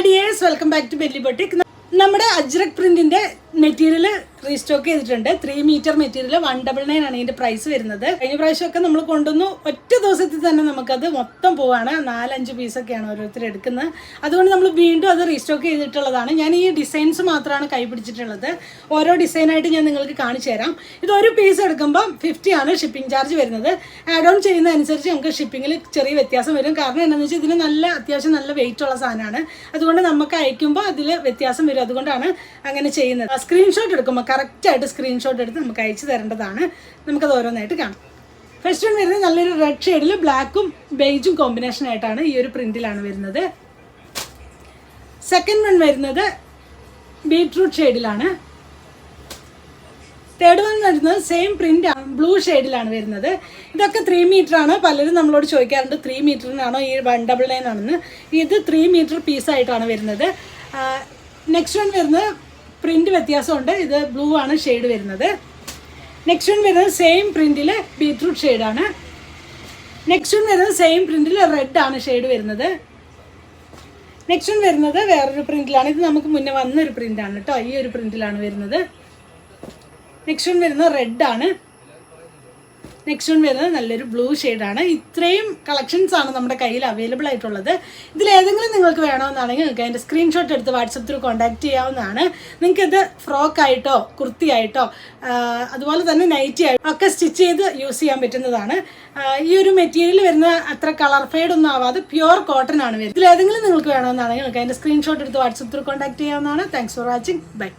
Hi dears welcome back to belly boutique നമ്മുടെ അജ്രക് പ്രിന്റിന്റെ material restock ചെയ്തിട്ടുണ്ട്. Three meter material one double nine ആണ് ഇതിന്റെ പ്രൈസ് വരുന്നത്. കഴിഞ്ഞ പ്രാവശ്യമൊക്കെ നമ്മൾ കൊണ്ടുവന്നു. ഒറ്റ ദിവസത്തിൽ തന്നെ നമുക്കത് മൊത്തം പോവാണ്. നാലഞ്ച് പീസൊക്കെയാണ് ഓരോരുത്തർ എടുക്കുന്നത്. അതുകൊണ്ട് നമ്മൾ വീണ്ടും അത് റീസ്റ്റോക്ക് ചെയ്തിട്ടുള്ളതാണ്. ഞാൻ ഈ ഡിസൈൻസ് മാത്രമാണ് കൈപിടിച്ചിട്ടുള്ളത് ഓരോ ഡിസൈനായിട്ട് ഞാൻ നിങ്ങൾക്ക് കാണിച്ചു തരാം. ഇത് ഒരു പീസ് എടുക്കുമ്പോൾ ഫിഫ്റ്റി ആണ് ഷിപ്പിംഗ് ചാർജ് വരുന്നത്. ആഡ് ഓൺ ചെയ്യുന്നതനുസരിച്ച് നമുക്ക് ഷിപ്പിങ്ങിൽ ചെറിയ വ്യത്യാസം വരും. കാരണം എന്താണെന്ന് വെച്ചാൽ ഇതിന് നല്ല അത്യാവശ്യം നല്ല വെയിറ്റ് ഉള്ള സാധനമാണ്. അതുകൊണ്ട് നമുക്ക് അയക്കുമ്പോൾ അതിൽ വ്യത്യാസം വരും. അതുകൊണ്ടാണ് അങ്ങനെ ചെയ്യുന്നത്. സ്ക്രീൻഷോട്ട് എടുക്കുമ്പോൾ കറക്റ്റായിട്ട് സ്ക്രീൻഷോട്ട് എടുത്ത് നമുക്ക് അയച്ചു തരേണ്ടതാണ്. നമുക്കത് ഓരോന്നായിട്ട് കാണാം. ഫസ്റ്റ് വൺ വരുന്നത് നല്ലൊരു റെഡ് ഷെയ്ഡിൽ ബ്ലാക്കും ബെയ്ജും കോമ്പിനേഷൻ ആയിട്ടാണ് ഈ ഒരു പ്രിന്റിലാണ് വരുന്നത്. സെക്കൻഡ് വൺ വരുന്നത് ബീട്രൂട്ട് ഷെയ്ഡിലാണ് തേർഡ് വൺ വരുന്നത് സെയിം പ്രിന്റ് ആണ് ബ്ലൂ ഷെയ്ഡിലാണ് വരുന്നത്. ഇതൊക്കെ ത്രീ മീറ്റർ ആണ്. പലരും നമ്മളോട് ചോദിക്കാറുണ്ട് ത്രീ മീറ്ററിനാണോ ഈ വൺ ഡബിൾ നയൻ ആണെന്ന്. ഇത് ത്രീ മീറ്റർ പീസായിട്ടാണ് വരുന്നത്. നെക്സ്റ്റ് വൺ വരുന്നത് പ്രിന്റ് വ്യത്യാസമുണ്ട്. ഇത് ബ്ലൂ ആണ് ഷെയ്ഡ് വരുന്നത്. നെക്സ്റ്റ് വൺ വരുന്നത് സെയിം പ്രിന്റിൽ ബീട്രൂട്ട് ഷെയ്ഡാണ് നെക്സ്റ്റ് വൺ വരുന്നത് സെയിം പ്രിന്റിൽ റെഡ് ആണ് ഷെയ്ഡ് വരുന്നത്. നെക്സ്റ്റ് വൺ വരുന്നത് വേറൊരു പ്രിന്റിലാണ് ഇത് നമുക്ക് മുന്നേ വന്നൊരു പ്രിന്റാണ് കേട്ടോ ഈ ഒരു പ്രിന്റിലാണ് വരുന്നത്. നെക്സ്റ്റ് വൺ വരുന്നത് റെഡ് ആണ്. നെക്സ്റ്റ് വൺ വരുന്നത് നല്ലൊരു ബ്ലൂ ആണ്. ഇത്രയും കളക്ഷൻസ് ആണ് നമ്മുടെ കയ്യിൽ അവൈലബിൾ ആയിട്ടുള്ളത്. ഇതിൽ ഏതെങ്കിലും നിങ്ങൾക്ക് വേണമെന്നാണെങ്കിൽ നിങ്ങൾക്ക് അതിന്റെ സ്ക്രീൻഷോട്ട് എടുത്ത് വാട്സപ്പ് ത്രൂ കോൺടാക്ട് ചെയ്യാവുന്നതാണ്. നിങ്ങൾക്ക് ഇത് ഫ്രോക്ക് ആയിട്ടോ കുർത്തി ആയിട്ടോ അതുപോലെ തന്നെ നൈറ്റി ആയിട്ടോ ഒക്കെ സ്റ്റിച്ച് ചെയ്ത് യൂസ് ചെയ്യാൻ പറ്റുന്നതാണ്. ഈ ഒരു മെറ്റീരിയൽ വരുന്ന അത്ര കളർ ഫെയ്ഡ് ഒന്നും ആവാതെ പ്യുവർ കോട്ടൺ ആണ് വരുന്നത്. ഇതിൽ ഏതെങ്കിലും നിങ്ങൾക്ക് വേണമെന്നാണെങ്കിൽ നിങ്ങൾക്ക് അതിന്റെ സ്ക്രീൻഷോട്ട് എടുത്ത് വാട്സപ്പ് ത്രൂ കോൺടാക്ട് ചെയ്യാവുന്നതാണ്. Thanks for watching bye